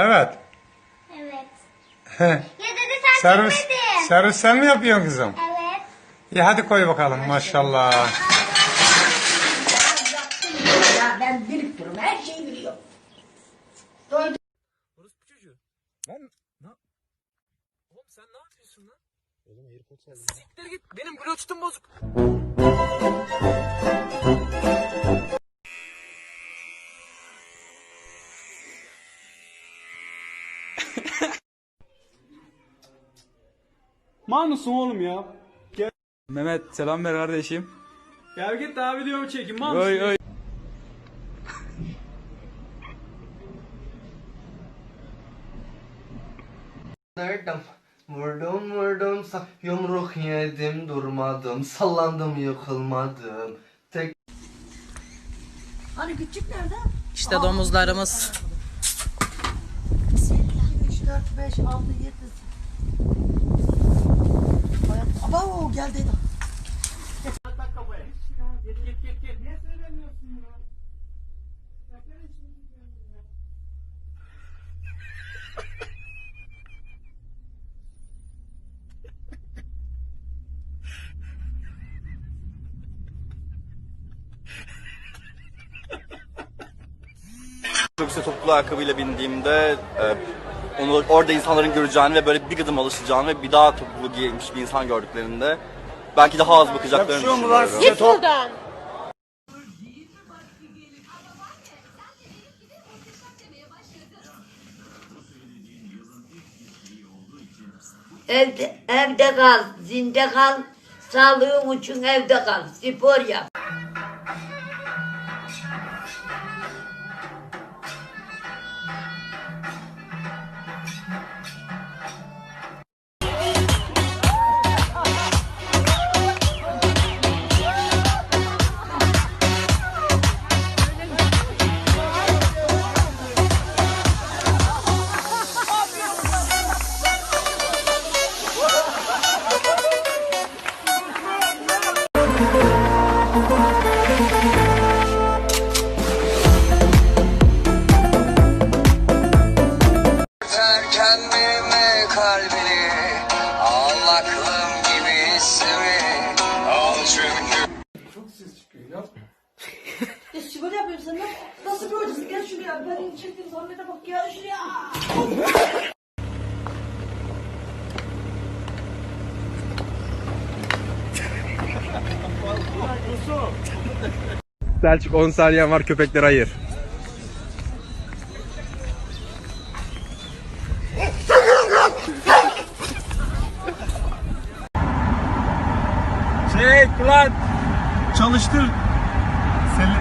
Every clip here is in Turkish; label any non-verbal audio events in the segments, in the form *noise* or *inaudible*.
Evet. Evet. Heh. Ya dede sen servis, servis sen mi yapıyorsun kızım? Evet. İyi hadi koy bakalım maşallah. Ya ben biriktiriyorum. Her şeyi biliyorum. Doydum. Orospu çocuğu. Ben ne Oğlum sen ne yapıyorsun lan? Oğlum AirPods Siktir git. Benim Bluetooth'um bozuk. Mal mısın oğlum ya? Mehmet selam ver kardeşim. Gel git daha videomu çekin. Mısın? Oy oy. Vurdum, vurdum vurdum yumruk yedim durmadım sallandım yıkılmadım tek Hani küçük nerede? İşte domuzlarımız. 3, 4, 5, 6, 7. Aba geldi. Otobüse topuklu ayakkabıyla bindiğimde e, onu orada insanların göreceğini ve böyle bir gıdım alışacağını ve bir daha topuklu giymiş bir insan gördüklerinde belki daha az bakacaklarını düşünüyorum. Evde, evde kal, zinde kal. Sağlığın için evde kal. Spor yap. Gibi hissimi al çünkü Ya *laughs* spor yapıyorum sen lan. Nasıl bir hocasın? Gel şuraya. Benim çektiğim zahmete bak ya şuraya. Selçuk 10 saniyen var köpekleri ayır. Çek lan. Çalıştır. Seni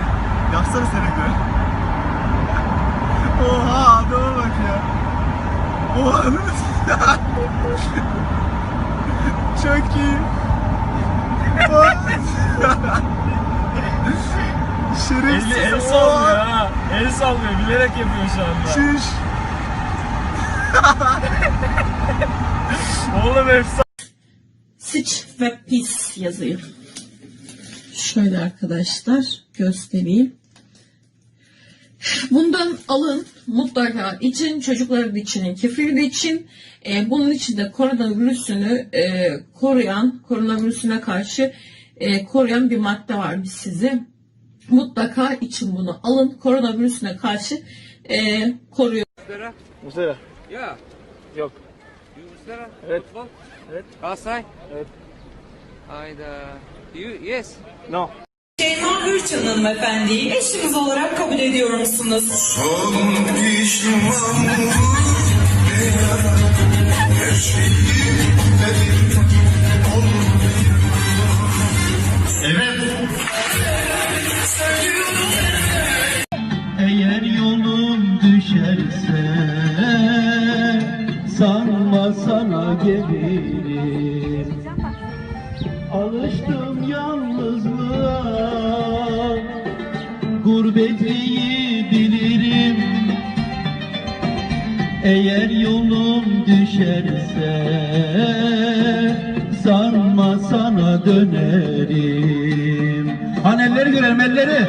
yapsana selektör. Oha adama bak ya. Oha. *laughs* Çok iyi. *laughs* Şerefsiz. El, el sallıyor ha. El sallıyor. Bilerek yapıyor şu anda. Şiş. *laughs* Oğlum efsane. Sıç ve pis yazıyor. Şöyle arkadaşlar göstereyim. Bundan alın mutlaka için çocukların için, kefir de için e, bunun içinde koronavirüsünü e, koruyan, koronavirüsüne karşı e, koruyan bir madde var biz size. Mutlaka için bunu alın. Koronavirüsüne karşı e, koruyor. Muslera. Ya. Yok. Yunuslara. Evet. Futbol. Evet. Galatasaray. Evet. Hayda. You, yes. No. Şeyma Hürçin hanımefendiyi eşiniz olarak kabul ediyor musunuz? Eğer yolum düşerse sanma sana gelirim Alıştım yalnızlığa Gurbeti bilirim Eğer yolum düşerse Sanma sana dönerim Hani elleri görelim elleri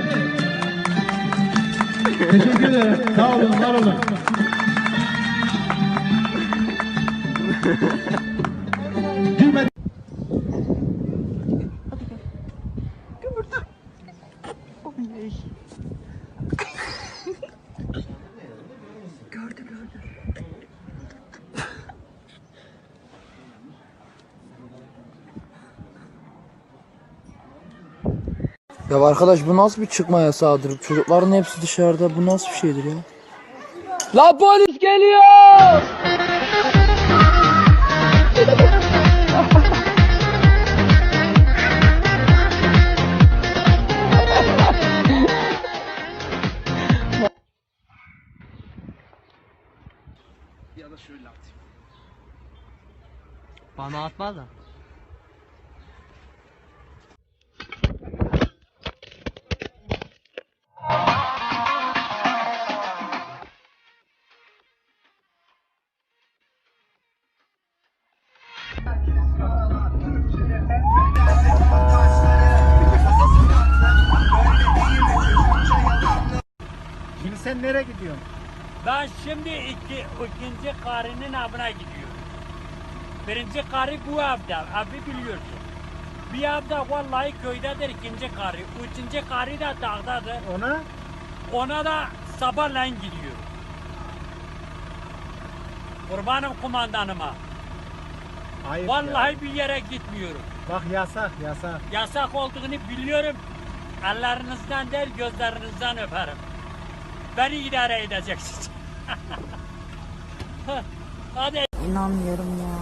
Teşekkür ederim. Sağ olun, var olun. Ya arkadaş bu nasıl bir çıkma yasağıdır? Çocukların hepsi dışarıda. Bu nasıl bir şeydir ya? La polis geliyor! Bana atma da. Sen nereye gidiyorsun? Ben şimdi iki, ikinci karının avına gidiyorum. Birinci karı bu evde, evi biliyorsun. Bir evde vallahi köydedir ikinci karı. Üçüncü karı da dağdadır. Ona? Ona da sabahleyin gidiyorum. Kurbanım kumandanıma. Hayır. Vallahi bir yere gitmiyorum. Bak yasak yasak. Yasak olduğunu biliyorum. Ellerinizden değil gözlerinizden öperim. Beni idare edeceksiniz. Hadi. İnanmıyorum ya.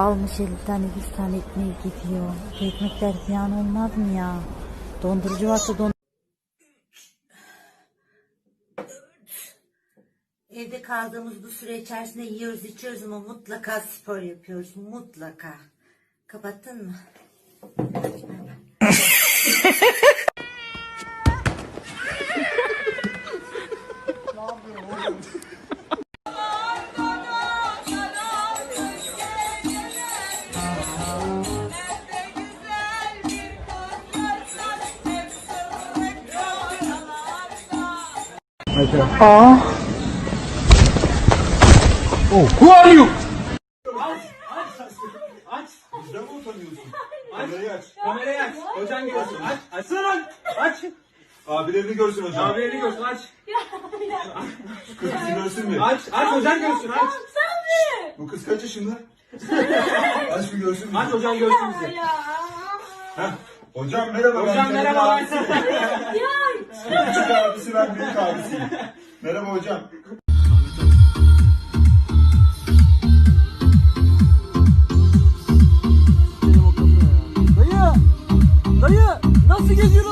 Almış 50 tane 100 tane ekmeği gidiyor. Bu ekmekler ziyan olmaz mı ya? Dondurucu varsa don Evde kaldığımız bu süre içerisinde yiyoruz içiyoruz ama mutlaka spor yapıyoruz. Mutlaka. Kapattın mı? *laughs* Who are you? Kamerayı aç. Hocan görsün. Aç. Açsana lan. Aç. Abilerini görsün hocam. Abilerini görsün aç. Kızı görsün mü? Aç. Aç hocan görsün aç. Bu kız kaç yaşında? *laughs* Aç bir görsün mü? Aç hocan görsün bizi. Heh. Hocam merhaba. Hocam merhaba. abisi. Küçük abisi ben büyük abisiyim. Merhaba hocam. Dayı! Dayı! Nasıl geziyorsun